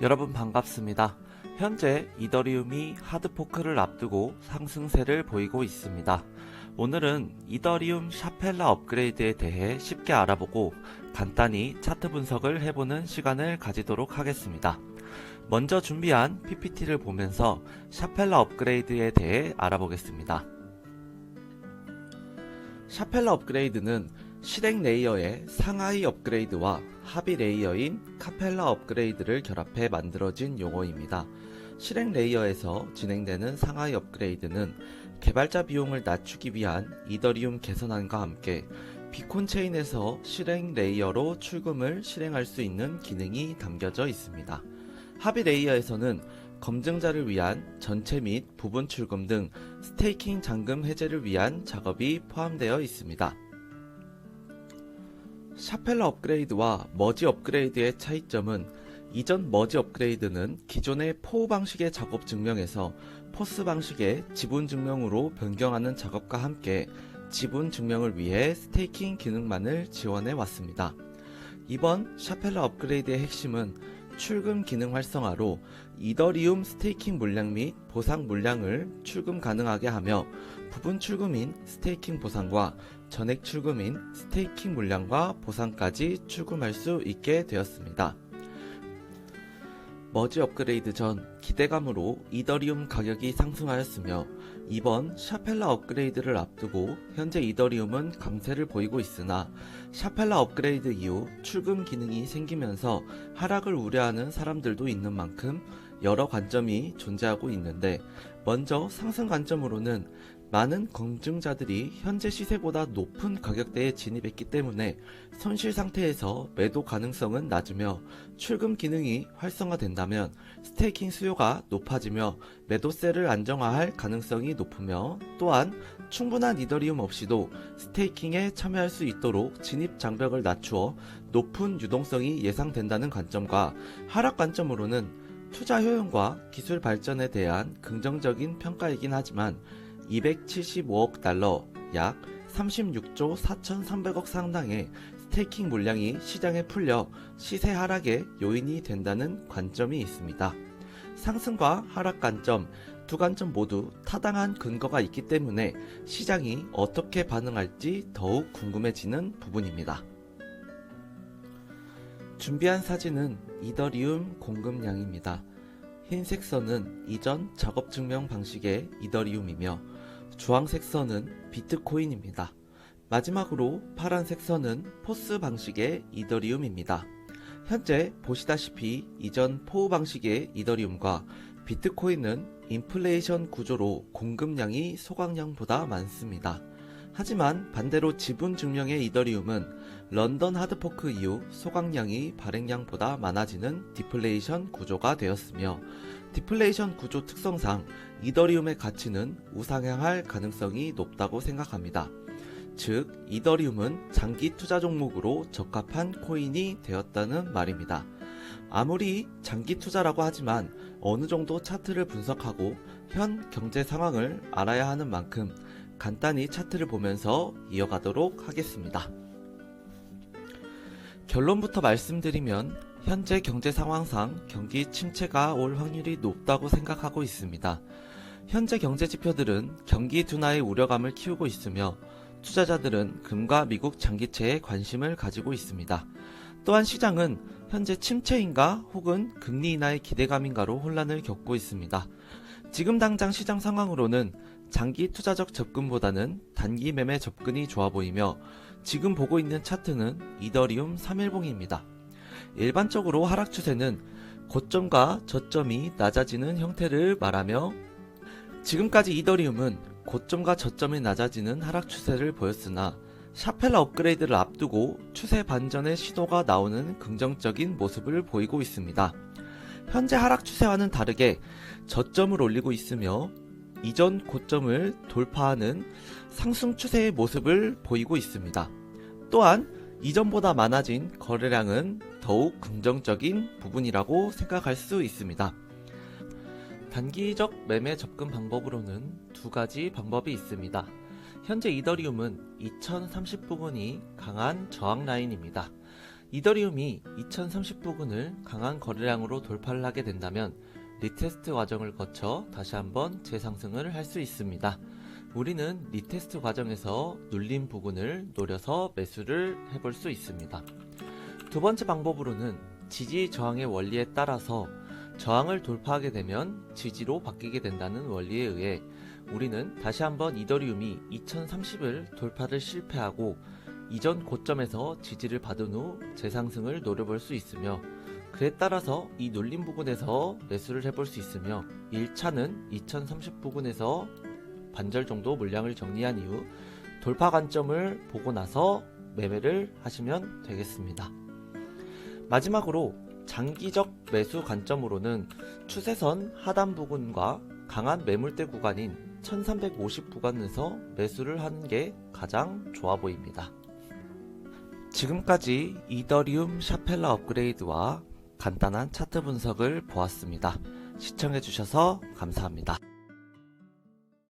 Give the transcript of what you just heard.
여러분 반갑습니다. 현재 이더리움이 하드포크를 앞두고 상승세를 보이고 있습니다. 오늘은 이더리움 샤펠라 업그레이드에 대해 쉽게 알아보고 간단히 차트 분석을 해보는 시간을 가지도록 하겠습니다. 먼저 준비한 PPT를 보면서 샤펠라 업그레이드에 대해 알아보겠습니다. 샤펠라 업그레이드는 실행 레이어의 상하이 업그레이드와 하비 레이어인 카펠라 업그레이드를 결합해 만들어진 용어입니다. 실행 레이어에서 진행되는 상하이 업그레이드는 개발자 비용을 낮추기 위한 이더리움 개선안과 함께 비콘 체인에서 실행 레이어로 출금을 실행할 수 있는 기능이 담겨져 있습니다. 하비 레이어에서는 검증자를 위한 전체 및 부분 출금 등 스테이킹 잔금 해제를 위한 작업이 포함되어 있습니다. 샤펠라 업그레이드와 머지 업그레이드의 차이점은 이전 머지 업그레이드는 기존의 포우 방식의 작업 증명에서 포스 방식의 지분 증명으로 변경하는 작업과 함께 지분 증명을 위해 스테이킹 기능만을 지원해 왔습니다. 이번 샤펠라 업그레이드의 핵심은 출금 기능 활성화로 이더리움 스테이킹 물량 및 보상 물량을 출금 가능하게 하며 부분 출금인 스테이킹 보상과 전액 출금인 스테이킹 물량과 보상까지 출금할 수 있게 되었습니다. 머지 업그레이드 전 기대감으로 이더리움 가격이 상승하였으며 이번 샤펠라 업그레이드를 앞두고 현재 이더리움은 강세를 보이고 있으나 샤펠라 업그레이드 이후 출금 기능이 생기면서 하락을 우려하는 사람들도 있는 만큼 여러 관점이 존재하고 있는데 먼저 상승 관점으로는 많은 검증자들이 현재 시세보다 높은 가격대에 진입했기 때문에 손실 상태에서 매도 가능성은 낮으며 출금 기능이 활성화된다면 스테이킹 수요가 높아지며 매도세를 안정화할 가능성이 높으며 또한 충분한 이더리움 없이도 스테이킹에 참여할 수 있도록 진입 장벽을 낮추어 높은 유동성이 예상된다는 관점과 하락 관점으로는 투자 효용과 기술 발전에 대한 긍정적인 평가이긴 하지만 275억 달러, 약 36조 4,300억 상당의 스테이킹 물량이 시장에 풀려 시세 하락의 요인이 된다는 관점이 있습니다. 상승과 하락 관점, 두 관점 모두 타당한 근거가 있기 때문에 시장이 어떻게 반응할지 더욱 궁금해지는 부분입니다. 준비한 사진은 이더리움 공급량입니다. 흰색 선은 이전 작업 증명 방식의 이더리움이며 주황색 선은 비트코인입니다. 마지막으로 파란색 선은 포스 방식의 이더리움입니다. 현재 보시다시피 이전 포우 방식의 이더리움과 비트코인은 인플레이션 구조로 공급량이 소각량보다 많습니다. 하지만 반대로 지분 증명의 이더리움은 런던 하드포크 이후 소각량이 발행량보다 많아지는 디플레이션 구조가 되었으며 디플레이션 구조 특성상 이더리움의 가치는 우상향할 가능성이 높다고 생각합니다. 즉, 이더리움은 장기 투자 종목으로 적합한 코인이 되었다는 말입니다. 아무리 장기 투자라고 하지만 어느 정도 차트를 분석하고 현 경제 상황을 알아야 하는 만큼 간단히 차트를 보면서 이어가도록 하겠습니다. 결론부터 말씀드리면 현재 경제 상황상 경기 침체가 올 확률이 높다고 생각하고 있습니다. 현재 경제 지표들은 경기 둔화의 우려감을 키우고 있으며 투자자들은 금과 미국 장기채에 관심을 가지고 있습니다. 또한 시장은 현재 침체인가 혹은 금리 인하의 기대감인가로 혼란을 겪고 있습니다. 지금 당장 시장 상황으로는 장기 투자적 접근보다는 단기 매매 접근이 좋아 보이며 지금 보고 있는 차트는 이더리움 3일봉입니다. 일반적으로 하락 추세는 고점과 저점이 낮아지는 형태를 말하며 지금까지 이더리움은 고점과 저점이 낮아지는 하락 추세를 보였으나 샤펠라 업그레이드를 앞두고 추세 반전의 시도가 나오는 긍정적인 모습을 보이고 있습니다. 현재 하락 추세와는 다르게 저점을 올리고 있으며 이전 고점을 돌파하는 상승 추세의 모습을 보이고 있습니다. 또한 이전보다 많아진 거래량은 더욱 긍정적인 부분이라고 생각할 수 있습니다. 단기적 매매 접근 방법으로는 두 가지 방법이 있습니다. 현재 이더리움은 2030 부분이 강한 저항 라인입니다. 이더리움이 2030 부근을 강한 거래량으로 돌파를 하게 된다면 리테스트 과정을 거쳐 다시 한번 재상승을 할 수 있습니다. 우리는 리테스트 과정에서 눌림 부근을 노려서 매수를 해볼 수 있습니다. 두 번째 방법으로는 지지 저항의 원리에 따라서 저항을 돌파하게 되면 지지로 바뀌게 된다는 원리에 의해 우리는 다시 한번 이더리움이 2030을 돌파를 실패하고 이전 고점에서 지지를 받은 후 재상승을 노려볼 수 있으며 그에 따라서 이 눌림 부근에서 매수를 해볼 수 있으며 1차는 2030 부근에서 반절 정도 물량을 정리한 이후 돌파 관점을 보고 나서 매매를 하시면 되겠습니다. 마지막으로 장기적 매수 관점으로는 추세선 하단 부근과 강한 매물대 구간인 1350 구간에서 매수를 하는 게 가장 좋아 보입니다. 지금까지 이더리움 샤펠라 업그레이드와 간단한 차트 분석을 보았습니다. 시청해주셔서 감사합니다.